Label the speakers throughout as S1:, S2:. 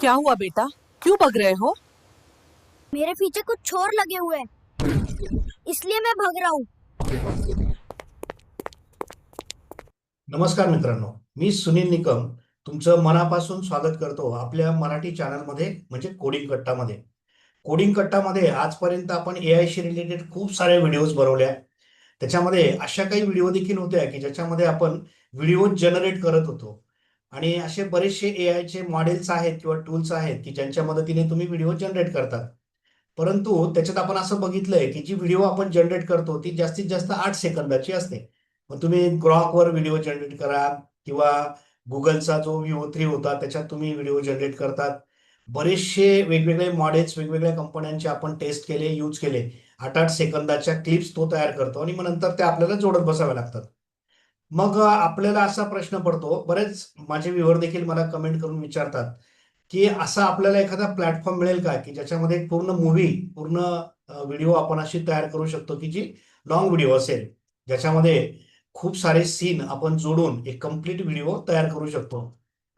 S1: क्या हुआ बेटा? क्यों भग रहे हो?
S2: मेरे पीछे कुछ चोर लगे हुए हैं। इसलिए मैं भाग रहा हूँ।
S3: नमस्कार मित्रांनो मी सुनील निकम तुमचं मनापासून स्वागत करतो आपल्या मराठी चॅनलमध्ये म्हणजे कोडिंग कट्टामध्ये. कोडिंग कट्टामध्ये आजपर्यंत आपण ए आयशी रिलेटेड खूप साऱ्या व्हिडिओज बनवल्या त्याच्यामध्ये अशा काही व्हिडिओ देखील होत्या की ज्याच्यामध्ये आपण व्हिडिओ जनरेट करत होतो. आणि असे बरेचसे ए आयचे मॉडेल्स आहेत किंवा टूल्स आहेत की ज्यांच्या मदतीने तुम्ही व्हिडिओ जनरेट करतात. परंतु त्याच्यात आपण असं बघितलंय की जी व्हिडिओ आपण जनरेट करतो ती जास्तीत जास्त आठ सेकंदाची असते. मग तुम्ही ग्रॉकवर व्हिडिओ जनरेट करा किंवा गुगलचा जो व्हिओ थ्री होता त्याच्यात तुम्ही व्हिडिओ जनरेट करतात. बरेचसे वेगवेगळे मॉडेल्स वेगवेगळ्या कंपन्यांचे आपण टेस्ट केले यूज केले. आठ आठ सेकंदाच्या क्लिप्स तो तयार करतो आणि मग नंतर त्या आपल्याला जोडत बसाव्या लागतात. मग आपल्याला असा प्रश्न पडतो बरेच माझे व्ह्युअर देखील मला कमेंट करून विचारतात की असा आपल्याला एखादा प्लॅटफॉर्म मिळेल का? की ज्याच्यामध्ये एक पूर्ण मूव्ही पूर्ण व्हिडिओ आपण अशी तयार करू शकतो की जी लॉंग व्हिडिओ असेल. ज्याच्यामध्ये खूप सारे सीन आपण जोडून एक कंप्लीट व्हिडिओ तयार करू शकतो.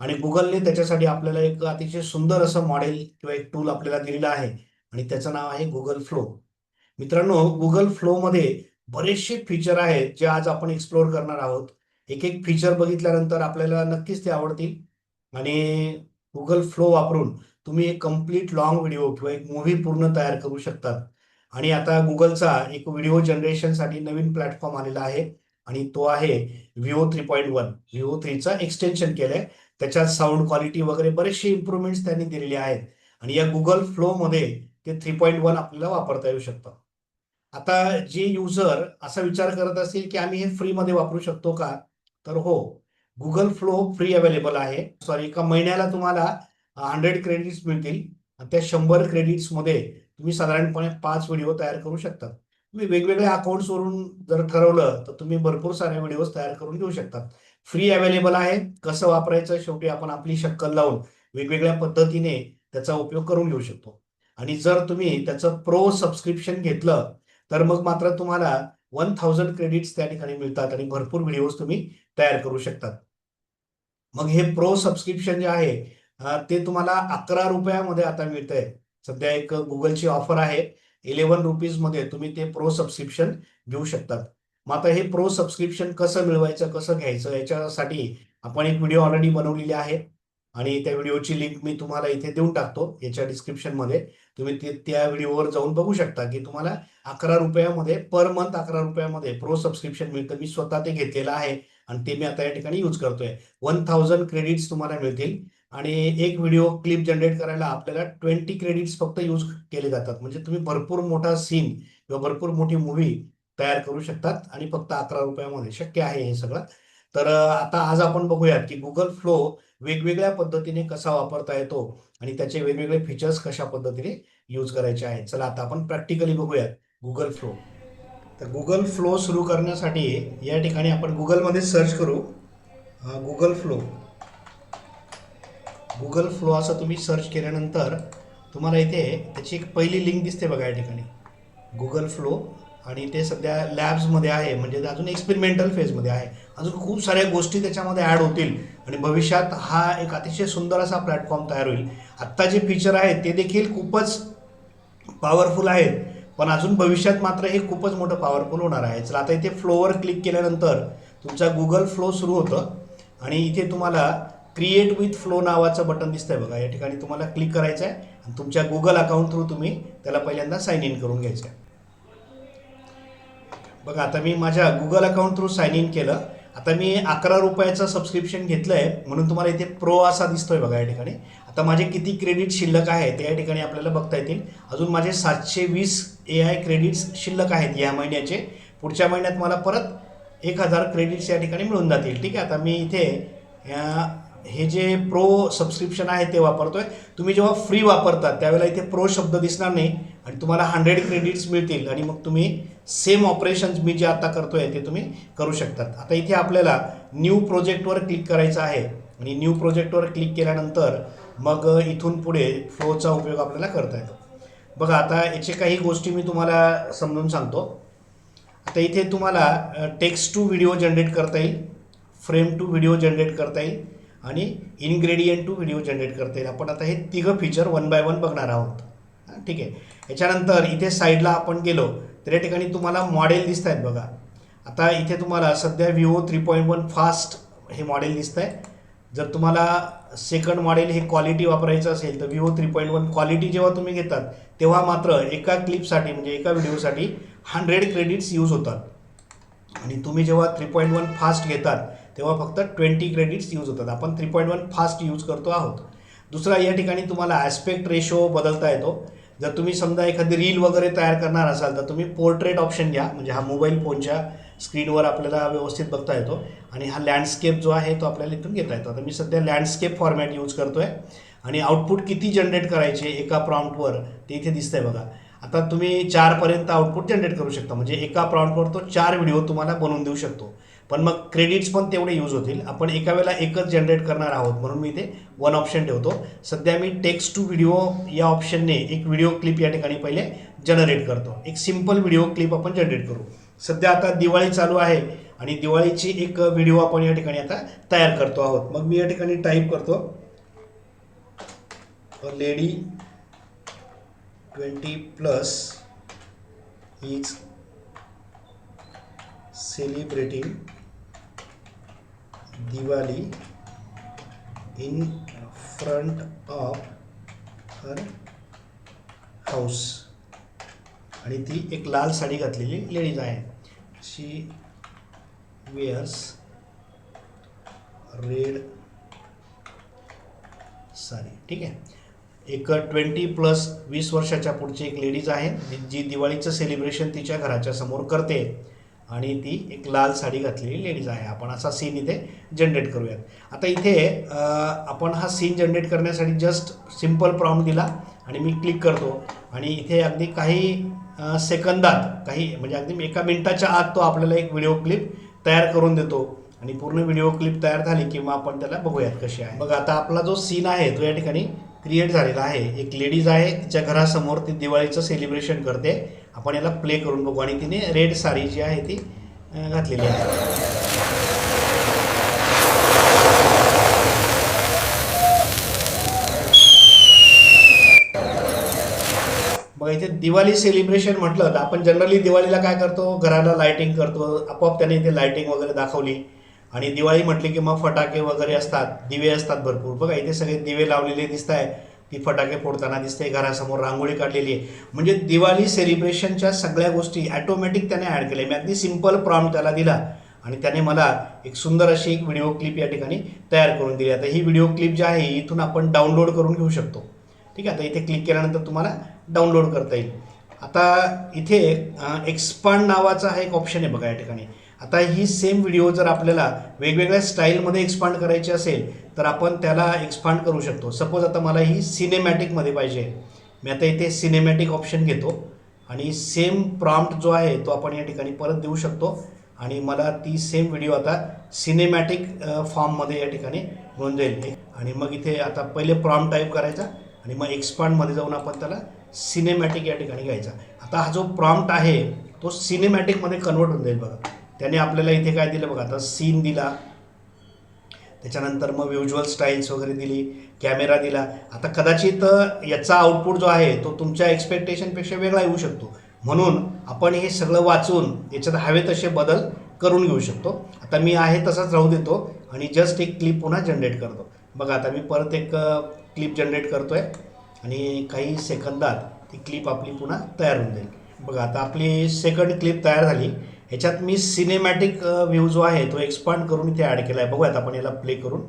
S3: आणि गुगलने त्याच्यासाठी आपल्याला एक अतिशय सुंदर असं मॉडेल किंवा एक टूल आपल्याला दिलेलं आहे. आणि त्याचं नाव आहे गुगल फ्लो मित्रांनो गुगल फ्लोमध्ये बरेचसे फीचर आहेत जे आज आपण एक्सप्लोअर करणार आहोत. एक एक फीचर बघितल्यानंतर आपल्याला नक्कीच ते आवडतील. आणि गुगल फ्लो वापरून तुम्ही एक कंप्लीट लॉंग व्हिडिओ किंवा एक मूव्ही पूर्ण तयार करू शकतात. आणि आता गुगलचा एक व्हिडिओ जनरेशनसाठी नवीन प्लॅटफॉर्म आलेला आहे आणि तो आहे Veo three point one Veo थ्रीचा extension केलंय. त्याच्यात साऊंड क्वालिटी वगैरे बरेचसे इम्प्रुव्हमेंट्स त्यांनी दिलेले आहेत. आणि या गुगल फ्लोमध्ये ते थ्री पॉईंट वन आपल्याला वापरता येऊ शकतं. आता जे युजर असा विचार करत असेल की आम्ही हे फ्रीमध्ये वापरू शकतो का? तर हो गुगल फ्लो फ्री अवेलेबल आहे. सॉरी एका महिन्याला तुम्हाला हंड्रेड क्रेडिट्स मिळतील. आणि त्या शंभर क्रेडिट्समध्ये तुम्ही साधारणपणे पाच व्हिडिओ तयार करू शकतात तुम्ही वेगवेगळ्या अकाउंट्सवरून जर ठरवलं तर तुम्ही भरपूर साऱ्या व्हिडिओज तयार करून घेऊ शकतात फ्री अवेलेबल आहे. कसं वापरायचं? शेवटी आपण आपली शक्कल लावून वेगवेगळ्या पद्धतीने त्याचा उपयोग करून घेऊ शकतो. आणि जर तुम्ही त्याचं प्रो सबस्क्रिप्शन घेतलं तर मग मात्र तुम्हाला वन थाउजंड क्रेडिट्स त्या ठिकाणी मिळतात आणि भरपूर व्हिडिओज तुम्ही तयार करू शकतात. मग हे प्रो सबस्क्रिप्शन जे आहे ते तुम्हाला अकरा रुपयामध्ये आता मिळतंय. सध्या एक गुगलची ऑफर आहे. इलेव्हन रुपीजमध्ये तुम्ही ते प्रो सबस्क्रिप्शन घेऊ शकतात. मग आता हे प्रो सबस्क्रिप्शन कसं मिळवायचं कसं घ्यायचं याच्यासाठी आपण एक व्हिडिओ ऑलरेडी बनवलेली आहे. आणि त्या व्हिडिओची लिंक मी तुम्हाला इथे देऊन टाकतो याच्या डिस्क्रिप्शनमध्ये तुम्ही ते त्या व्हिडिओवर जाऊन बघू शकता की तुम्हाला अकरा रुपयामध्ये पर मंथ अकरा रुपयामध्ये प्रो सबस्क्रिप्शन मिळतं. मी स्वतः ते घेतलेलं आहे आणि ते मी आता या ठिकाणी यूज करतोय. वन थाउजंड क्रेडिट्स तुम्हाला मिळतील आणि एक व्हिडिओ क्लिप जनरेट करायला आपल्याला ट्वेंटी क्रेडिट्स फक्त यूज केले जातात. म्हणजे तुम्ही भरपूर मोठा सीन किंवा भरपूर मोठी मूव्ही तयार करू शकतात आणि फक्त अकरा रुपयामध्ये. शक्य आहे हे सगळं. तर आता आज आपण बघूयात की गुगल फ्लो वेगवेगळ्या पद्धतीने कसा वापरता येतो आणि त्याचे वेगवेगळे फीचर्स कशा पद्धतीने यूज करायचे आहेत. चला आता आपण प्रॅक्टिकली बघूयात गुगल फ्लो तर गुगल फ्लो सुरू करण्यासाठी या ठिकाणी आपण गुगलमध्ये सर्च करू. गुगल फ्लो गुगल फ्लो असं तुम्ही सर्च केल्यानंतर तुम्हाला इथे त्याची एक पहिली लिंक दिसते बघा या ठिकाणी. गुगल फ्लो आणि ते सध्या लॅब्समध्ये आहे म्हणजे ते अजून एक्सपेरिमेंटल फेजमध्ये आहे. अजून खूप साऱ्या गोष्टी त्याच्यामध्ये ॲड होतील. आणि भविष्यात हा एक अतिशय सुंदर असा प्लॅटफॉर्म तयार होईल. आत्ता जे फीचर आहेत ते देखील खूपच पॉवरफुल आहेत. पण अजून भविष्यात मात्र हे खूपच मोठं पॉवरफुल होणार आहे. चला आता इथे फ्लोवर क्लिक केल्यानंतर तुमचा गुगल फ्लो सुरू होतं. आणि इथे तुम्हाला क्रिएट विथ फ्लो नावाचं बटन दिसतंय बघा. या ठिकाणी तुम्हाला क्लिक करायचं आहे आणि तुमच्या गुगल अकाउंट थ्रू तुम्ही त्याला पहिल्यांदा साईन इन करून घ्यायचं आहे बघा आता मी माझ्या Google account through sign in केलं. आता मी अकरा रुपयाचं सबस्क्रिप्शन घेतलं आहे म्हणून तुम्हाला इथे प्रो असा दिसतोय बघा या ठिकाणी. आता माझे किती क्रेडिट शिल्लक आहे ते या ठिकाणी आपल्याला बघता येतील. अजून माझे सातशे वीस ए आय क्रेडिट्स शिल्लक आहेत या महिन्याचे. पुढच्या महिन्यात मला परत एक हजार क्रेडिट्स या ठिकाणी मिळून जातील. ठीक आहे आता मी इथे अं, हे जे प्रो सबस्क्रिप्शन आहे ते वापरतोय. तुम्ही जेव्हा फ्री वापरतात त्यावेळेला इथे प्रो शब्द दिसणार नाही आणि तुम्हाला हंड्रेड क्रेडिट्स मिळतील आणि मग तुम्ही सेम ऑपरेशन्स मी जे आता करतोय ते तुम्ही करू शकतात. आता इथे आपल्याला न्यू प्रोजेक्टवर क्लिक करायचं आहे. आणि न्यू प्रोजेक्टवर क्लिक केल्यानंतर मग इथून पुढे फ्लोचा उपयोग आपल्याला करता येतो. बघा आता याचे काही गोष्टी मी तुम्हाला समजून सांगतो. आता इथे तुम्हाला टेक्स्ट टू व्हिडिओ जनरेट करता येईल. फ्रेम टू व्हिडिओ जनरेट करता येईल. आणि इनग्रेडियंट टू व्हिडिओ जनरेट करता येईल. आपण आता हे तिघं फीचर वन बाय वन बघणार आहोत. हां, ठीक आहे. याच्यानंतर इथे साईडला आपण गेलो तर या ठिकाणी तुम्हाला मॉडेल दिसत आहेत बघा. आता इथे तुम्हाला सध्या Veo three point one fast हे मॉडेल दिसत आहे. जर तुम्हाला सेकंड मॉडेल हे क्वालिटी वापरायचं असेल तर Veo three point one quality जेव्हा तुम्ही घेतात तेव्हा मात्र एका क्लिपसाठी म्हणजे एका व्हिडिओसाठी हंड्रेड क्रेडिट्स यूज होतात. आणि तुम्ही जेव्हा थ्री पॉईंट वन फास्ट घेतात तेव्हा फक्त ट्वेंटी क्रेडिट्स यूज होतात. आपण three point one fast use करतो आहोत. दुसरा या ठिकाणी तुम्हाला ॲस्पेक्ट रेशो बदलता येतो. जर तुम्ही समजा एखादी रील वगैरे तयार करणार असाल तर तुम्ही पोर्ट्रेट ऑप्शन घ्या. म्हणजे हा मोबाईल फोनच्या स्क्रीनवर आपल्याला व्यवस्थित बघता येतो. आणि हा लँडस्केप जो आहे तो आपल्याला इथून घेता येतो. आता मी सध्या लँडस्केप फॉर्मॅट यूज करतो आहे आणि आउटपुट किती जनरेट करायचे एका प्रॉम्प्टवर ते इथे दिसतंय बघा. आता तुम्ही चारपर्यंत आउटपुट जनरेट करू शकता. म्हणजे एका प्रॉम्प्टवर तो चार व्हिडिओ तुम्हाला बनवून देऊ शकतो. पण मग क्रेडिट्स पण तेवढे यूज होतील. आपण एका वेळेला एकच जनरेट करणार आहोत म्हणून मी इथे वन ऑप्शन ठेवतो. सध्या मी टेक्स्ट टू व्हिडिओ या ऑप्शनने एक व्हिडिओ क्लिप या ठिकाणी पहिले जनरेट करतो. एक सिंपल व्हिडिओ क्लिप आपण जनरेट करू. सध्या आता दिवाळी चालू आहे आणि दिवाळीची एक व्हिडिओ आपण या ठिकाणी आता तयार करतो आहोत. मग मी या ठिकाणी टाईप करतो. Lady twenty plus is celebrating Diwali in front of her house. आणि ती एक लाल साडी घातलेली लेडीज आहे. She wears red sari. ठीक आहे? एक ट्वेंटी प्लस वीस वर्षाच्या पुढची एक लेडीज आहे. जी दिवाळीचं सेलिब्रेशन तिच्या घराच्या समोर करते. आणि ती एक लाल साडी घातलेली लेडीज आहे. आपण असा सीन इथे जनरेट करूयात. आता इथे आपण हा सीन जनरेट करण्यासाठी जस्ट सिंपल प्रॉम दिला आणि मी क्लिक करतो. आणि इथे अगदी काही सेकंदात काही म्हणजे अगदी एका मिनटाच्या आत तो आपल्याला एक व्हिडिओ क्लिप तयार करून देतो. आणि पूर्ण व्हिडिओ क्लिप तयार झाली की मग आपण त्याला बघूयात कशी आहे. बघा आता आपला जो सीन आहे तो या ठिकाणी क्रिएट झालेला आहे. एक लेडीज आहे तिच्या घरासमोर ती दिवाळीचं सेलिब्रेशन करते. आपण याला प्ले करून बघू. आणि तिने रेड साडी जी आहे ती घातलेली आहे. बघा इथे दिवाळी सेलिब्रेशन म्हटलं तर आपण जनरली दिवाळीला काय करतो? घराला लायटिंग करतो. आपोआप त्याने इथे लायटिंग वगैरे दाखवली. आणि दिवाळी म्हटली की मग फटाके वगैरे असतात दिवे असतात भरपूर. बघा इथे सगळे दिवे लावलेले दिसत आहे ती फटाके फोडताना दिसते घरासमोर रांगोळी काढलेली आहे. म्हणजे दिवाळी सेलिब्रेशनच्या सगळ्या गोष्टी ॲटोमॅटिक त्याने ॲड केल्या. मी अगदी सिंपल प्रॉम त्याला दिला आणि त्याने मला एक सुंदर अशी एक व्हिडिओ क्लिप या ठिकाणी तयार करून दिली. आता ही व्हिडिओ क्लिप जी आहे इथून आपण डाउनलोड करून घेऊ शकतो. ठीक आहे आता इथे क्लिक केल्यानंतर तुम्हाला डाउनलोड करता येईल. आता इथे एक्सपांड नावाचा हा एक ऑप्शन आहे बघा या ठिकाणी. आता ही सेम व्हिडिओ जर आपल्याला वेगवेगळ्या स्टाईलमध्ये एक्सपांड करायची असेल तर आपण त्याला एक्सपांड करू शकतो. सपोज आता मला ही सिनेमॅटिकमध्ये पाहिजे. मी आता इथे सिनेमॅटिक ऑप्शन घेतो आणि सेम प्रॉम्प्ट जो आहे तो आपण या ठिकाणी परत देऊ शकतो. आणि मला ती सेम व्हिडिओ आता सिनेमॅटिक फॉर्ममध्ये या ठिकाणी मिळून जाईल. आणि मग इथे आता पहिले प्रॉम्प्ट टाईप करायचा आणि मग एक्सपांडमध्ये जाऊन आपण त्याला सिनेमॅटिक या ठिकाणी घ्यायचा. आता हा जो प्रॉम्प्ट आहे तो सिनेमॅटिकमध्ये कन्वर्ट होऊन जाईल बघा. त्याने आपल्याला इथे काय दिलं बघा आता सीन दिला. त्याच्यानंतर मग व्हिज्युअल स्टाईल्स वगैरे दिली कॅमेरा दिला. आता कदाचित याचा आउटपुट जो आहे तो तुमच्या एक्सपेक्टेशनपेक्षा वेगळा येऊ शकतो. म्हणून आपण हे सगळं वाचून याच्यात हवे तसे बदल करून घेऊ शकतो. आता मी आहे तसाच राहू देतो आणि जस्ट एक क्लिप पुन्हा जनरेट करतो. बघा आता मी परत एक क्लिप जनरेट करतो आहे आणि काही सेकंदात ती क्लिप आपली पुन्हा तयार होऊन जाईल. बघा आता आपली सेकंड क्लिप तयार झाली. ह्याच्यात मी सिनेमॅटिक व्ह्यू जो आहे तो एक्सपांड करून इथे ॲड केला आहे बघूयात आपण याला प्ले करून.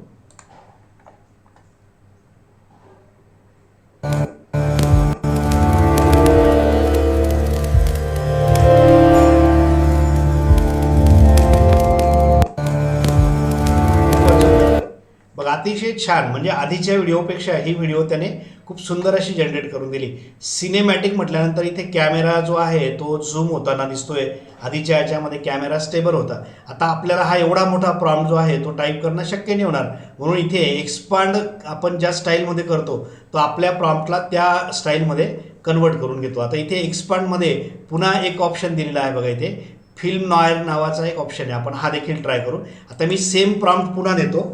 S3: अतिशय छान म्हणजे आधीच्या व्हिडिओपेक्षा ही व्हिडिओ त्याने खूप सुंदर अशी जनरेट करून दिली. सिनेमॅटिक म्हटल्यानंतर इथे कॅमेरा जो आहे तो झूम होताना दिसतोय. आधीच्या याच्यामध्ये कॅमेरा स्टेबल होता. आता आपल्याला हा एवढा मोठा प्रॉम्प्ट जो आहे तो टाईप करणं शक्य नाही होणार. म्हणून इथे एक्सपांड आपण ज्या स्टाईलमध्ये करतो तो आपल्या प्रॉम्प्टला त्या स्टाईलमध्ये कन्वर्ट करून घेतो. आता इथे एक्सपांडमध्ये पुन्हा एक ऑप्शन दिलेला आहे बघा इथे. फिल्म नॉयर नावाचा एक ऑप्शन आहे. आपण हा देखील ट्राय करू. आता मी सेम प्रॉम्प्ट पुन्हा देतो.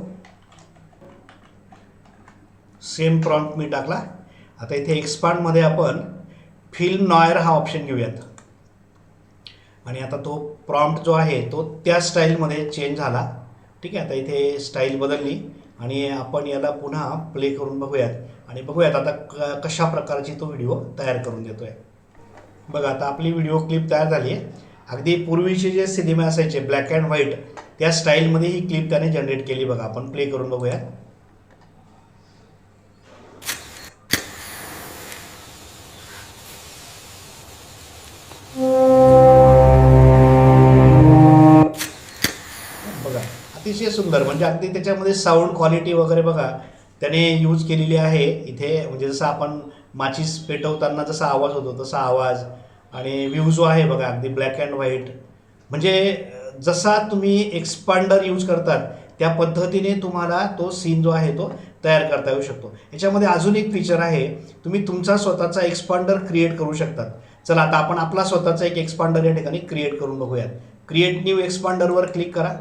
S3: सेम प्रॉम्प्ट मी टाकला. आता इथे एक्सपांडमध्ये आपण फिल्म नॉयर हा ऑप्शन घेऊयात. आणि आता तो प्रॉम्प्ट जो आहे तो त्या स्टाईलमध्ये चेंज झाला. ठीक आहे आता इथे स्टाईल बदलली आणि आपण याला पुन्हा प्ले करून बघूयात. आणि बघूयात आता क कशा प्रकारची तो व्हिडिओ तयार करून देतो आहे बघा आता आपली व्हिडिओ क्लिप तयार झाली आहे. अगदी पूर्वीचे जे सिनेमे असायचे ब्लॅक अँड व्हाईट त्या स्टाईलमध्ये ही क्लिप त्याने जनरेट केली बघा. आपण प्ले करून बघूयात. बघा अतिशय सुंदर म्हणजे अगदी त्याच्यामध्ये साऊंड क्वालिटी वगैरे बघा त्याने यूज केलेली आहे. इथे म्हणजे जसं आपण माचीस पेटवताना जसा आवाज होतो तसा आवाज आणि व्ह्यू जो आहे बघा अगदी ब्लॅक अँड व्हाईट म्हणजे जसा तुम्ही एक्सपांडर यूज करतात त्या पद्धतीने तुम्हाला तो सीन जो आहे तो तयार करता येऊ शकतो. याच्यामध्ये अजून एक फीचर आहे तुम्ही तुमचा स्वतःचा एक्सपांडर क्रिएट करू शकतात. चला आता आपण आपला स्वतःचा एक एक्सपांडर या ठिकाणी क्रिएट करून बघूयात. क्रिएट न्यू एक्सपांडरवर क्लिक करा.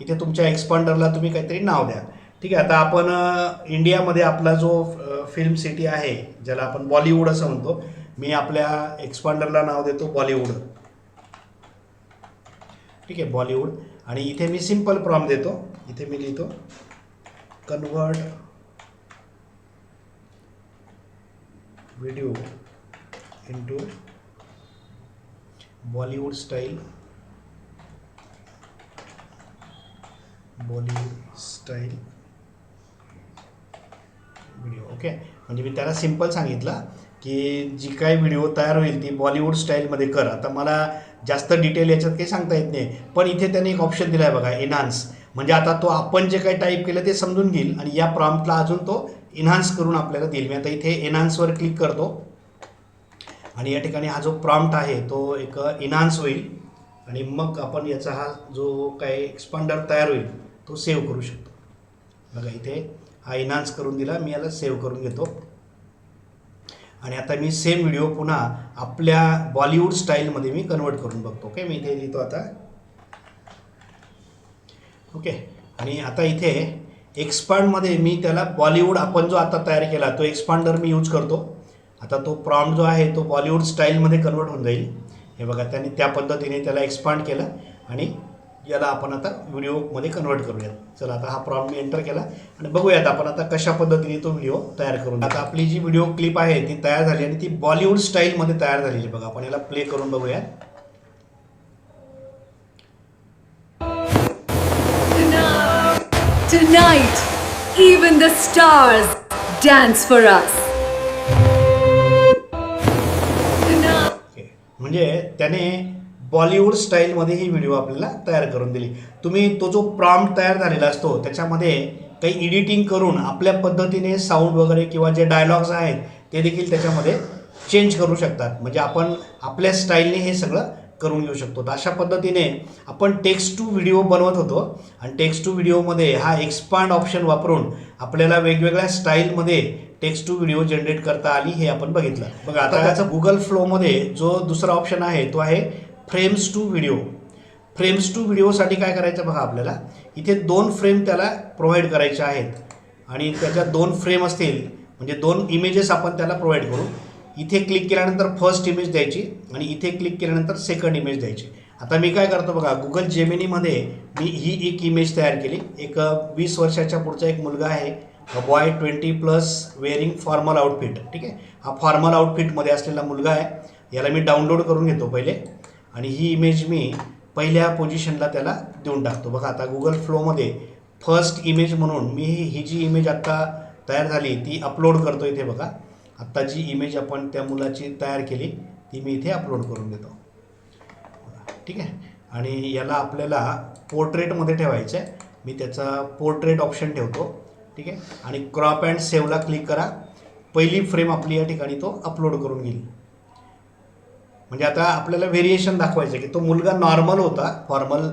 S3: इथे तुमच्या एक्सपांडरला तुम्ही काहीतरी नाव द्या. ठीक आहे आता आपण इंडियामध्ये आपला जो फिल्म सिटी आहे ज्याला आपण बॉलिवूड असं म्हणतो मी आपल्या एक्सपांडरला नाव देतो बॉलिवूड ठीक आहे बॉलिवूड आणि इथे मी सिंपल प्रॉम देतो. इथे मी लिहितो convert video into Bollywood style. Bollywood style. Video okay म्हणजे मी त्याला सिंपल सांगितलं की जी काही व्हिडिओ तयार होईल ती बॉलिवूड स्टाईलमध्ये कर. आता मला जास्त डिटेल याच्यात काही सांगता येत नाही. पण इथे त्याने एक ऑप्शन दिला आहे बघा एनहान्स म्हणजे आता तो आपण जे काही टाईप केलं ते समजून घेईल आणि या प्रॉम्प्टला अजून तो इन्हान्स करून आपल्याला देईल. मी आता इथे एनहान्सवर क्लिक करतो. आणि या ठिकाणी हा जो प्रॉम्प्ट आहे तो एक इन्हान्स होईल. आणि मग आपण याचा हा जो काही एक्सपांडर तयार होईल तो सेव्ह करू शकतो. बघा इथे हा इन्हान्स करून दिला मी याला सेव्ह करून घेतो. आणि आता मी सेम व्हिडिओ पुन्हा आपल्या बॉलिवूड स्टाईलमध्ये मी कन्वर्ट करून बघतो. ओके मी इथे लिहितो आता. ओके आणि आता इथे एक्सपांडमध्ये मी त्याला बॉलिवूड आपण जो आता तयार केला तो एक्सपांडर मी यूज करतो. आता तो प्रॉम्प्ट जो आहे तो बॉलिवूड स्टाईलमध्ये कन्वर्ट होऊन जाईल. हे बघा त्याने त्या पद्धतीने त्याला एक्सपांड केलं आणि याला आपण आता व्हिडिओमध्ये कन्वर्ट करूयात. चला आता हा प्रॉम्प्ट मी एंटर केला आणि बघूयात आपण आता कशा पद्धतीने तो व्हिडिओ तयार करून आता आपली जी व्हिडिओ क्लिप आहे ती तयार झाली आणि ती बॉलिवूड स्टाईलमध्ये तयार झालेली बघा आपण याला प्ले करून बघूयात.
S4: Tonight, even the stars dance for us.
S3: म्हणजे त्याने बॉलिवूड स्टाईलमध्ये ही व्हिडिओ आपल्याला तयार करून दिली. तुम्ही तो जो प्रॉम्प्ट तयार झालेला असतो त्याच्यामध्ये काही एडिटिंग करून आपल्या पद्धतीने साऊंड वगैरे किंवा जे डायलॉग्स आहेत ते देखील त्याच्यामध्ये चेंज करू शकतात. म्हणजे आपण आपल्या स्टाईलने हे सगळं करून घेऊ शकतो. तर अशा पद्धतीने आपण टेक्स्ट टू व्हिडिओ बनवत होतो. आणि टेक्स्ट टू व्हिडिओमध्ये हा एक्सपांड ऑप्शन वापरून आपल्याला वेगवेगळ्या स्टाईलमध्ये टेक्स्ट टू व्हिडिओ जनरेट करता आली हे आपण बघितलं. बघा आता त्याचा गुगल फ्लोमध्ये जो दुसरा ऑप्शन आहे तो आहे frames to video frames to व्हिडिओसाठी काय करायचं बघा आपल्याला? इथे दोन फ्रेम त्याला प्रोव्हाइड करायचे आहेत. आणि त्याच्या दोन फ्रेम असतील म्हणजे दोन इमेजेस आपण त्याला प्रोव्हाइड करू. इथे क्लिक केल्यानंतर फर्स्ट इमेज द्यायची आणि इथे क्लिक केल्यानंतर सेकंड इमेज द्यायची. आता मी काय करतो बघा गुगल जेमिनीमध्ये मी ही एक इमेज तयार केली. एक वीस वर्षाच्या पुढचा एक मुलगा आहे. Boy twenty plus wearing formal outfit ठीक आहे? हा फॉर्मल आउटफिटमध्ये असलेला मुलगा आहे. याला मी डाउनलोड करून घेतो पहिले. आणि ही इमेज मी पहिल्या पोझिशनला त्याला देऊन टाकतो. बघा आता गुगल फ्लोमध्ये फर्स्ट इमेज म्हणून मी ही ही जी इमेज आत्ता तयार झाली ती अपलोड करतो इथे बघा. आत्ता जी इमेज आपण त्या मुलाची तयार केली ती मी इथे अपलोड करून देतो. ठीक आहे? आणि याला आपल्याला पोर्ट्रेटमध्ये ठेवायचं आहे मी त्याचा पोर्ट्रेट ऑप्शन ठेवतो. ठीक आहे? आणि क्रॉप अँड सेवला क्लिक करा. पहिली फ्रेम आपली या ठिकाणी तो अपलोड करून घेईल. म्हणजे आता आपल्याला व्हेरिएशन दाखवायचं आहे की तो मुलगा नॉर्मल होता फॉर्मल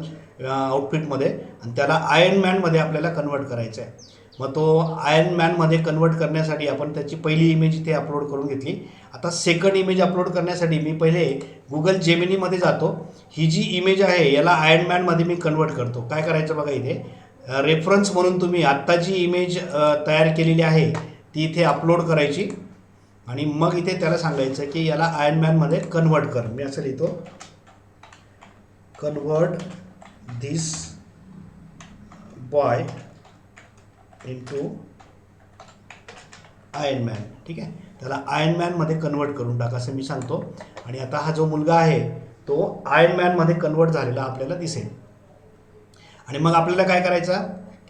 S3: आउटफिटमध्ये आणि त्याला आयर्न मॅनमध्ये आपल्याला कन्वर्ट करायचं आहे मग तो आयर्न मॅनमध्ये कन्वर्ट करण्यासाठी आपण त्याची पहिली इमेज इथे अपलोड करून घेतली. आता सेकंड इमेज अपलोड करण्यासाठी मी पहिले गुगल जेमिनीमध्ये जातो. ही जी इमेज आहे याला आयर्न मॅनमध्ये मी कन्वर्ट करतो. काय करायचं बघा इथे? रेफरन्स म्हणून तुम्ही आत्ता जी इमेज तयार केलेली आहे ती इथे अपलोड करायची. आणि मग इथे त्याला सांगायचं की याला आयर्नमॅनमध्ये कन्वर्ट कर. मी असं लिहितो. Convert this boy into man ठीक आहे? त्याला आयर्नमॅनमध्ये कन्वर्ट करून टाका असं मी सांगतो. आणि आता हा जो मुलगा आहे तो आयर्नमॅनमध्ये कन्वर्ट झालेला आपल्याला दिसेल. आणि मग आपल्याला काय करायचा?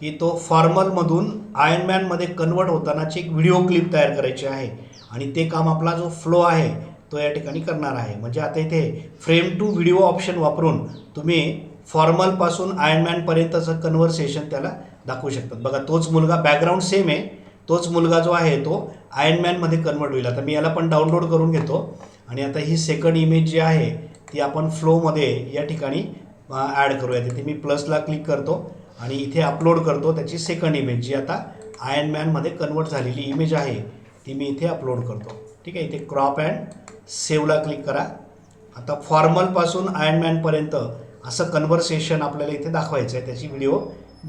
S3: की तो फॉर्मलमधून आयर्नमॅनमध्ये कन्वर्ट होतानाची एक व्हिडिओ क्लिप तयार करायची आहे. आणि ते काम आपला जो फ्लो आहे तो या ठिकाणी करणार आहे. म्हणजे आता इथे फ्रेम टू व्हिडिओ ऑप्शन वापरून तुम्ही फॉर्मलपासून आयर्नमॅनपर्यंतचं कन्व्हर्सेशन त्याला दाखवू शकतात. बघा तोच मुलगा बॅकग्राऊंड सेम आहे. तोच मुलगा जो आहे तो आयर्नमॅनमध्ये कन्वर्ट होईल. आता मी याला पण डाउनलोड करून घेतो. आणि आता ही सेकंड इमेज जी आहे ती आपण फ्लोमध्ये या ठिकाणी ॲड करूया. तिथे मी प्लसला क्लिक करतो आणि इथे अपलोड करतो त्याची सेकंड इमेज जी आता आयन मॅनमध्ये कन्वर्ट झालेली इमेज आहे ती मी इथे अपलोड करतो. ठीक आहे? इथे क्रॉप अँड सेवला क्लिक करा. आता फॉर्मलपासून आयन मॅनपर्यंत असं कन्व्हर्सेशन आपल्याला इथे दाखवायचं आहे त्याची व्हिडिओ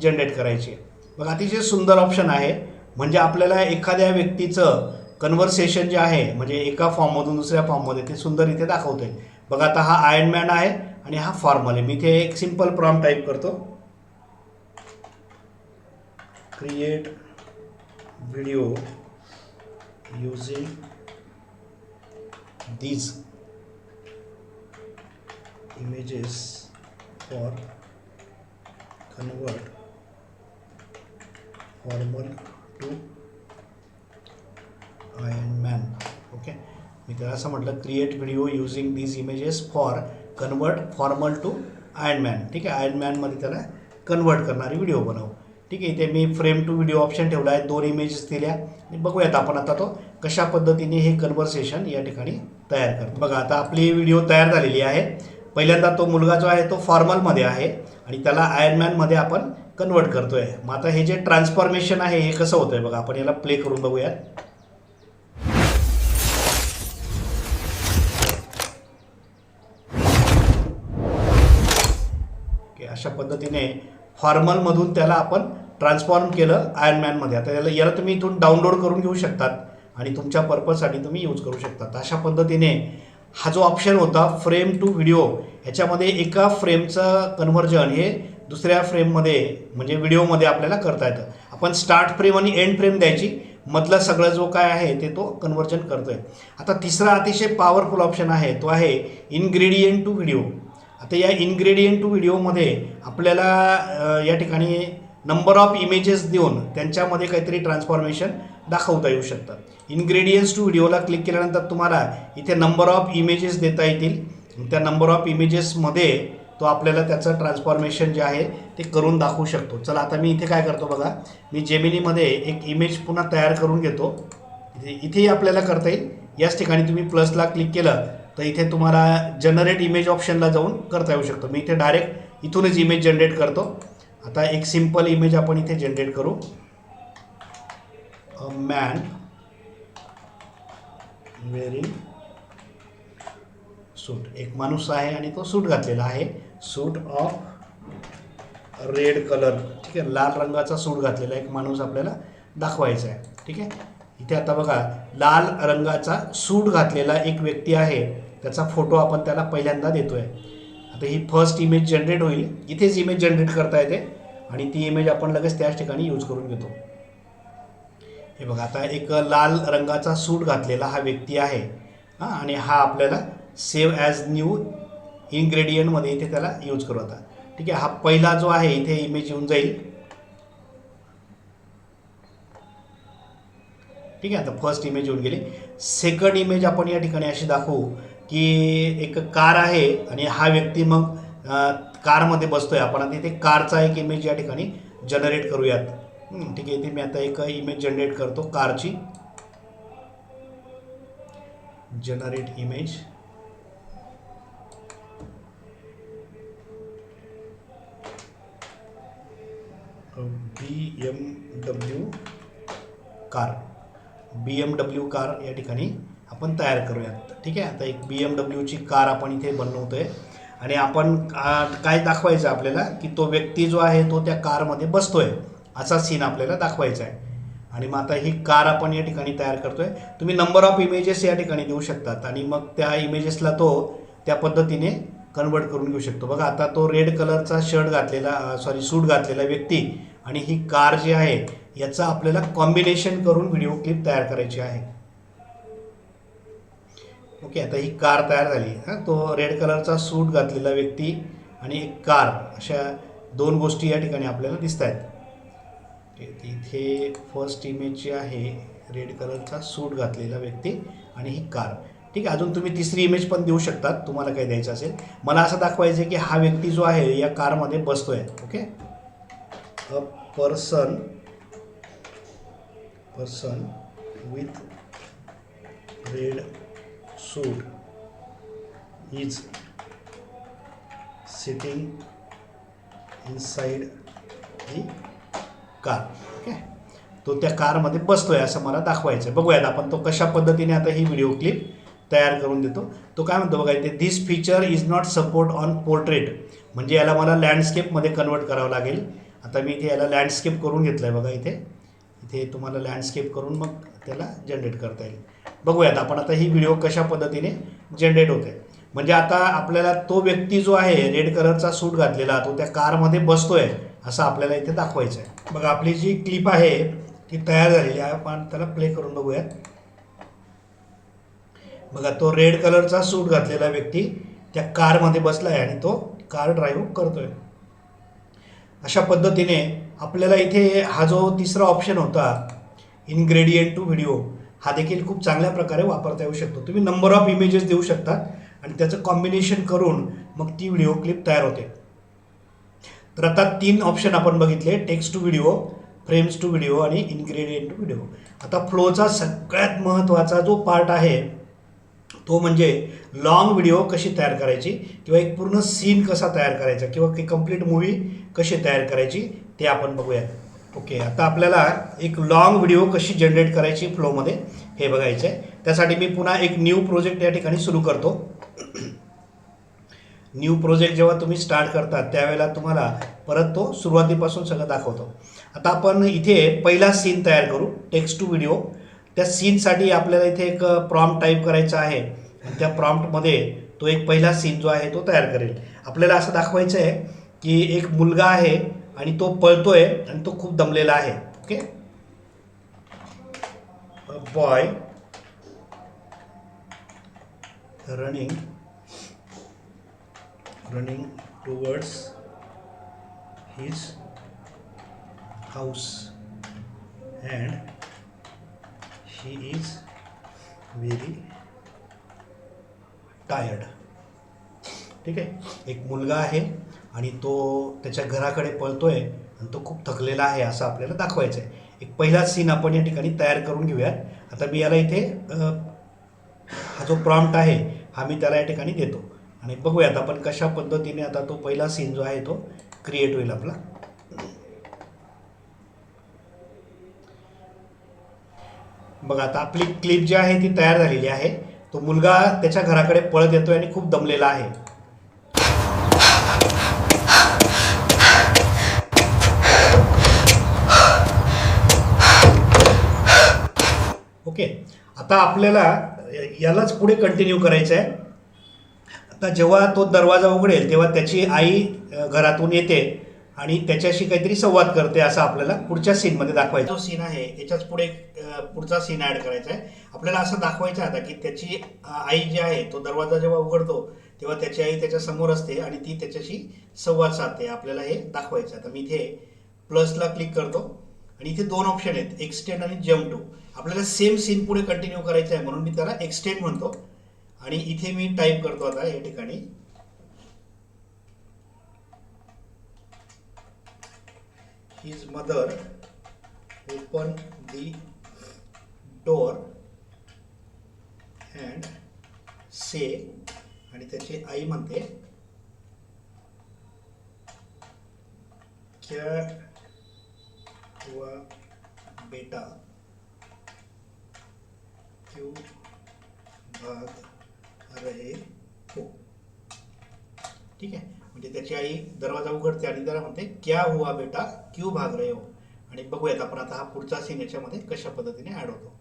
S3: जनरेट करायची. आहे बघा अतिशय सुंदर ऑप्शन आहे. म्हणजे आपल्याला एखाद्या व्यक्तीचं कन्व्हर्सेशन जे आहे म्हणजे एका फॉर्ममधून दुसऱ्या फॉर्ममध्ये ते सुंदर इथे दाखवता बघा आता हा आयन मॅन आहे आणि हा फॉर्मल आहे. मी इथे एक सिंपल प्रॉम टाईप करतो. Create video using these images for convert. Formal to iron man okay मी त्याला असं म्हटलं create video using these images for convert formal to iron man ठीक आहे आयन मॅनमध्ये त्याला कन्वर्ट करणारी व्हिडिओ बनव. ठीक आहे इथे मी फ्रेम टू व्हिडिओ ऑप्शन ठेवला आहे दोन इमेजेस दिल्या. आणि बघूयात आपण आता तो कशा पद्धतीने हे कन्व्हर्सेशन या ठिकाणी तयार करतो. बघा आता आपली व्हिडिओ तयार झालेली आहे. पहिल्यांदा तो मुलगा जो आहे तो फॉर्मलमध्ये आहे. आणि त्याला आयर्नमॅनमध्ये आपण कन्वर्ट करतोय. मग आता हे जे ट्रान्सफॉर्मेशन आहे हे कसं होतंय बघा आपण याला प्ले करून बघूयात. अशा पद्धतीने फॉर्मलमधून त्याला आपण ट्रान्सफॉर्म केलं आयर्नमॅनमध्ये आता याला याला तुम्ही इथून डाउनलोड करून घेऊ शकतात आणि तुमच्या पर्पजसाठी तुम्ही यूज करू शकतात. अशा पद्धतीने हा जो ऑप्शन होता फ्रेम टू व्हिडिओ ह्याच्यामध्ये एका फ्रेमचं कन्व्हर्जन हे दुसऱ्या फ्रेममध्ये म्हणजे व्हिडिओमध्ये आपल्याला करता येतं. आपण स्टार्ट फ्रेम आणि एंड फ्रेम द्यायची. मधलं सगळं जो काय आहे ते तो कन्वर्जन करतो आहे आता तिसरा अतिशय पॉवरफुल ऑप्शन आहे तो आहे इनग्रेडियंट टू व्हिडिओ आता या इनग्रेडियंट टू व्हिडिओमध्ये आपल्याला या ठिकाणी नंबर ऑफ इमेजेस देऊन त्यांच्यामध्ये काहीतरी ट्रान्सफॉर्मेशन दाखवता येऊ शकतात इन्ग्रेडियंट्स टू व्हिडिओला क्लिक केल्यानंतर तुम्हाला इथे नंबर ऑफ इमेजेस देता येतील. त्या नंबर ऑफ इमेजेसमध्ये तो आपल्याला त्याचं ट्रान्सफॉर्मेशन जे आहे ते करून दाखवू शकतो. चला आता मी इथे काय करतो बघा. मी जेमिनीमध्ये एक इमेज पुन्हा तयार करून घेतो. इथे इथेही आपल्याला करता येईल. याच ठिकाणी तुम्ही प्लसला क्लिक केलं तर इथे तुम्हाला जनरेट इमेज ऑप्शनला जाऊन करता येऊ शकतो. मी इथे डायरेक्ट इथूनच इमेज जनरेट करतो. आता एक सिंपल इमेज आपण इथे जनरेट करू. अ मॅन वेअरिंग सूट एक माणूस आहे आणि तो सूट घातलेला आहे. सूट ऑफ रेड कलर ठीक आहे? लाल रंगाचा सूट घातलेला एक माणूस आपल्याला दाखवायचा आहे. ठीक आहे? इथे आता बघा लाल रंगाचा सूट घातलेला एक व्यक्ती आहे. त्याचा फोटो आपण त्याला पहिल्यांदा देतो आहे आता ही फर्स्ट इमेज जनरेट होईल. इथेच इमेज जनरेट करता येते. आणि ती इमेज आपण लगेच त्याच ठिकाणी यूज करून घेतो. हे बघा आता एक लाल रंगाचा सूट घातलेला हा व्यक्ती आहे. हां आणि हा आपल्याला सेव्ह ॲज न्यू इन्ग्रेडियंटमध्ये इथे त्याला यूज करू आता. ठीक आहे हा पहिला जो आहे इथे इमेज येऊन जाईल. ठीक आहे आता फर्स्ट इमेज येऊन गेली. सेकंड इमेज आपण या ठिकाणी अशी दाखवू की एक कार आहे आणि हा व्यक्ती मग कारमध्ये बसतोय. आपण आता इथे कारचा एक इमेज या ठिकाणी जनरेट करूयात. ठीक आहे इथे मी आता एक इमेज जनरेट करतो कारची. Generate image B M W car B M W car या ठिकाणी आपण तयार करूयात. ठीक आहे? आता एक बी एम डब्ल्यूची कार आपण इथे बनवतोय. आणि आपण काय दाखवायचं आपल्याला? की तो व्यक्ती जो आहे तो त्या कारमध्ये बसतोय. असा सीन आपल्याला दाखवायचा आहे. आणि मग आता ही कार आपण या ठिकाणी तयार करतोय. तुम्ही नंबर ऑफ इमेजेस या ठिकाणी देऊ शकतात. आणि मग त्या इमेजेसला तो त्या पद्धतीने कन्वर्ट करून घेऊ शकतो. बघा आता तो रेड कलरचा शर्ट घातलेला सॉरी सूट घातलेला व्यक्ती आणि ही कार जी आहे याचं आपल्याला कॉम्बिनेशन करून व्हिडिओ क्लिप तयार करायची आहे. ओके आता ही कार तयार झाली. हां तो रेड कलरचा सूट घातलेला व्यक्ती आणि एक कार अशा दोन गोष्टी या ठिकाणी आपल्याला दिसत आहेत इथे फर्स्ट इमेज जी आहे रेड कलरचा सूट घातलेला व्यक्ती आणि ही कार. ठीक आहे अजून तुम्ही तिसरी इमेज पण देऊ शकतात तुम्हाला काही द्यायचं असेल. मला असं दाखवायचं आहे की हा व्यक्ती जो आहे या कारमध्ये बसतोय okay? A person person with red suit is sitting inside the car okay? तो त्या कारमध्ये बसतोय असं मला दाखवायचं आहे बघूयात आपण तो कशा पद्धतीने आता ही व्हिडिओ क्लिप तयार करून देतो. तो काय म्हणतो बघा इथे this feature is not support on portrait म्हणजे याला मला लँडस्केपमध्ये कन्वर्ट करावं लागेल. आता मी इथे याला लँडस्केप करून घेतलं आहे बघा इथे. इथे तुम्हाला लँडस्केप करून मग त्याला जनरेट करता येईल. बघूयात आपण आता ही व्हिडिओ कशा पद्धतीने जनरेट होते. म्हणजे आता आपल्याला तो व्यक्ती जो आहे रेड कलरचा सूट घातलेला तो त्या कारमध्ये बसतोय असं आपल्याला इथे दाखवायचं आहे बघा आपली जी क्लिप आहे ती तयार झालेली आहे. आपण त्याला प्ले करून बघूयात. बघा तो रेड कलरचा सूट घातलेला व्यक्ती त्या कारमध्ये बसला आहे आणि तो कार ड्राईव्ह करतोय. अशा पद्धतीने आपल्याला इथे हा जो तिसरा ऑप्शन होता इनग्रेडियंट टू व्हिडिओ हा देखील खूप चांगल्या प्रकारे वापरता येऊ शकतो. तुम्ही नंबर ऑफ इमेजेस देऊ शकता आणि त्याचं कॉम्बिनेशन करून मग ती व्हिडिओ क्लिप तयार होते. तर आता तीन ऑप्शन आपण बघितले text to video frames to video आणि इनग्रेडियंट टू व्हिडिओ आता फ्लोचा सगळ्यात महत्त्वाचा जो पार्ट आहे तो म्हणजे लॉंग व्हिडिओ कशी तयार करायची किंवा एक पूर्ण सीन कसा तयार करायचा किंवा एक कंप्लीट मूवी कशी तयार करायची ते आपण बघूयात. ओके आता आपल्याला एक लॉंग व्हिडिओ कशी जनरेट करायची फ्लोमध्ये हे बघायचं आहे त्यासाठी मी पुन्हा एक न्यू प्रोजेक्ट या ठिकाणी सुरू करतो. न्यू प्रोजेक्ट जेव्हा तुम्ही स्टार्ट करता त्यावेळेला तुम्हाला परत तो सुरुवातीपासून सगळं दाखवतो. आता आपण इथे पहिला सीन तयार करू टेक्स्ट टू व्हिडिओ त्या सीनसाठी आपल्याला इथे एक प्रॉम्प्ट टाईप करायचा आहे. आणि त्या प्रॉम्प्टमध्ये तो एक पहिला सीन जो आहे तो तयार करेल. आपल्याला असं दाखवायचं आहे की एक मुलगा आहे आणि तो पळतोय आणि तो खूप दमलेला आहे. Okay boy running running towards his house and she is very tired ठीक आहे? एक मुलगा आहे आणि तो त्याच्या घराकडे पळतोय आणि तो खूप थकलेला आहे असं आपल्याला दाखवायचं आहे. एक पहिला सीन आपण या ठिकाणी तयार करून घेऊयात. आता मी याला इथे हा जो प्रॉम्प्ट आहे हा मी त्याला या ठिकाणी देतो. आणि बघूयात आपण कशा पद्धतीने आता तो पहिला सीन जो आहे तो क्रिएट होईल आपला. बघा आता आपली क्लिप जी आहे ती तयार झालेली आहे. तो मुलगा त्याच्या घराकडे पळत येतोय आणि खूप दमलेला आहे. ओके आता आपल्याला यालाच पुढे कंटिन्यू करायचं आहे आता जेव्हा तो दरवाजा उघडेल तेव्हा त्याची आई घरातून येते. आणि त्याच्याशी काहीतरी संवाद करते असं आपल्याला पुढच्या सीनमध्ये दाखवायचा. जो सीन आहे याच्याच पुढे पुढचा सीन ॲड करायचा आहे. आपल्याला असं दाखवायचं आता की त्याची आई जी आहे तो दरवाजा जेव्हा उघडतो तेव्हा त्याची आई त्याच्यासमोर असते आणि ती त्याच्याशी संवाद साधते. आपल्याला हे दाखवायचं आता मी इथे प्लसला क्लिक करतो आणि इथे दोन ऑप्शन आहेत एक्सटेंड आणि जम्प टू आपल्याला सेम सीन पुढे कंटिन्यू करायचं आहे म्हणून मी त्याला एक्सटेंड म्हणतो. आणि इथे मी टाईप करतो आता या ठिकाणी his mother open the door and say आणि त्याची आई म्हणते क्या किंवा बेटा? क्यों भाग रहे हो? ठीक आहे म्हणजे त्याची आई दरवाजा उघडते आणि त्याला म्हणते क्या हुआ बेटा? क्यू भाग रहे हो? आणि बघूयात आपण आता हा पुढचा सीन याच्यामध्ये कशा पद्धतीने ऍड होतो.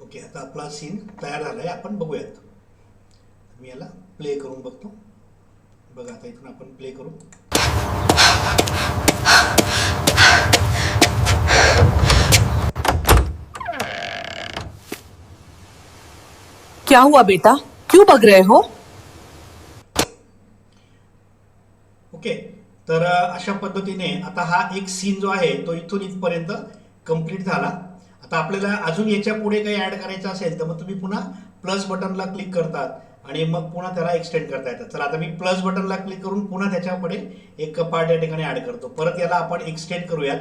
S3: ओके आता आपला सीन तयार झालाय. आपण बघूयात. मी याला प्ले करून बघतो. बघा आता इथून आपण प्ले करू.
S1: क्या हुआ बेटा? क्यों बग रहे हो?
S3: ओके तर अशा पद्धतीने आता हा एक सीन जो आहे तो इथून इथपर्यंत कंप्लीट झाला. आता आपल्याला अजून याच्यापुढे काही ऍड करायचं असेल तर मग तुम्ही पुन्हा प्लस बटनला क्लिक करतात. आणि मग पुन्हा त्याला एक्सटेंड करता येतं. चला आता मी प्लस बटनला क्लिक करून पुन्हा त्याच्यापुढे एक पार्ट या ठिकाणी ऍड करतो. परत याला आपण एक्सटेंड करूयात.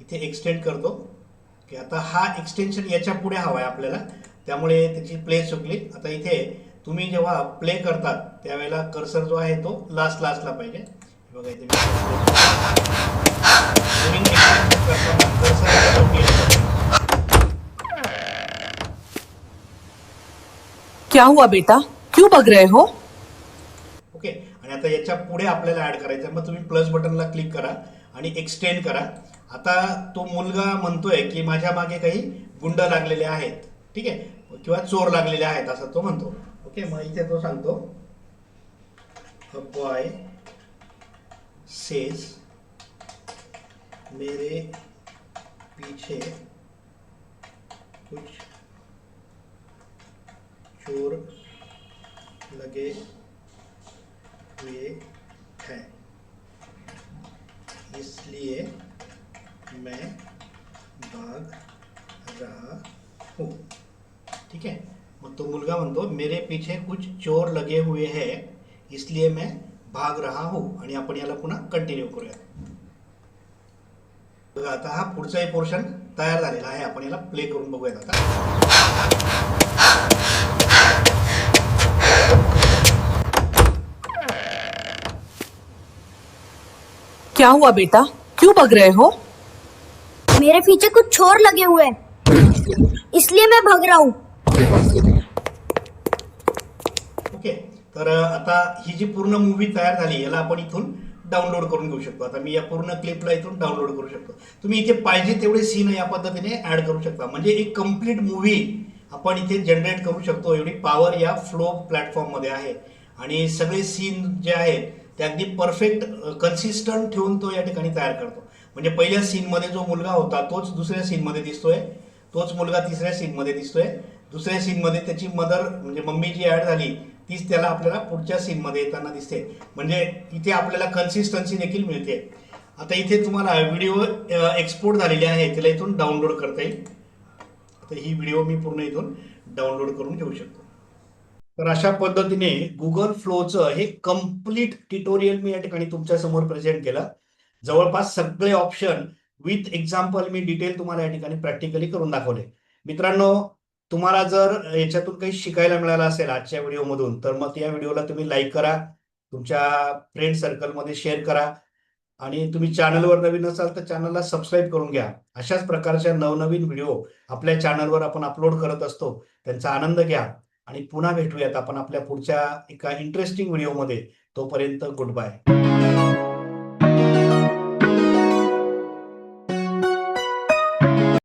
S3: इथे एक्सटेंड करतो. की आता हा एक्सटेन्शन याच्यापुढे हवा आहे आपल्याला. त्यामुळे त्याची प्ले चुकली. आता इथे तुम्ही जेव्हा प्ले करतात त्यावेळेला कर्सर जो आहे तो लास्ट लास्टला पाहिजे. बघा इथे
S1: क्या हुआ बेटा? क्यों बग रहे हो?
S3: ओके. आणि आता याच्यापुढे आपल्याला ऍड करायचं आहे. मग तुम्ही प्लस बटनला क्लिक करा आणि एक्सटेंड करा. आता तो मुलगा म्हणतोय की माझ्या मागे काही गुंड लागलेले आहेत. ठीक आहे? किंवा चोर लागलेले आहेत असं तो म्हणतो. ओके मग इथे तो सांगतो. बॉय सेज मेरे पीछे कुछ चोर लगे हुए हैं। इसलिए मैं भाग रहा हूँ। ठीक है? तो मुलगा म्हणतो मेरे पीछे कुछ चोर लगे हुए हैं, इसलिए मैं भाग रहा हूँ। आणि आपण याला पुन्हा कंटिन्यू करूया आता हा पुढचाही पोर्शन तयार आहे. आपण याला प्ले करून आता.
S1: क्या हुआ बेटा? क्यों बग रहे हो?
S2: मेरे पीछे कुछ चोर लगे हुए हैं। इसलिए मैं भाग रहा हूँ।
S3: ओके तर आता ही जी पूर्ण मूवी तयार झाली याला आपण इथून डाउनलोड करून घेऊ शकतो. आता मी या पूर्ण क्लिपला इथून डाउनलोड करू शकतो. तुम्ही इथे पाहिजे तेवढे सीन या पद्धतीने ऍड करू शकता. म्हणजे एक कंप्लीट मूवी आपण इथे जनरेट करू शकतो. एवढी पॉवर या फ्लो प्लॅटफॉर्ममध्ये आहे. आणि सगळे सीन जे आहेत ते अगदी परफेक्ट कन्सिस्टंट ठेवून तो या ठिकाणी तयार करतो. म्हणजे पहिल्या सीनमध्ये जो मुलगा होता तोच दुसऱ्या सीनमध्ये दिसतोय. तोच मुलगा तिसऱ्या सीनमध्ये दिसतोय. दुसऱ्या सीनमध्ये त्याची मदर म्हणजे मम्मी जी ॲड झाली तीच त्याला आपल्याला पुढच्या सीनमध्ये येताना दिसते. म्हणजे इथे आपल्याला कन्सिस्टन्सी देखील मिळते. आता इथे तुम्हाला व्हिडिओ एक्सपोर्ट झालेली आहे. तिला इथून डाउनलोड करता येईल. आता ही व्हिडिओ मी पूर्ण इथून डाउनलोड करून घेऊ शकतो. तर अशा पद्धतीने गुगल फ्लोचं हे कंप्लीट ट्युटोरियल मी या ठिकाणी तुमच्यासमोर प्रेझेंट केलं. जवळपास सगळे ऑप्शन विथ एक्झाम्पल मी डिटेल तुम्हाला या ठिकाणी प्रॅक्टिकली करून दाखवले. मित्रांनो तुम्हाला जर याच्यातून काही शिकायला मिळालं असेल आजच्या व्हिडिओमधून तर मग या व्हिडिओला तुम्ही लाईक करा तुमच्या फ्रेंड सर्कलमध्ये शेअर करा आणि तुम्ही चॅनलवर नवीन असाल तर चॅनलला सबस्क्राईब करून घ्या. अशाच प्रकारच्या नवनवीन व्हिडिओ आपल्या चॅनलवर आपण अपलोड करत असतो. त्यांचा आनंद घ्या. आणि पुन्हा भेटूयात आपण आपल्या पुढच्या एका इंटरेस्टिंग व्हिडिओमध्ये तोपर्यंत गुड बाय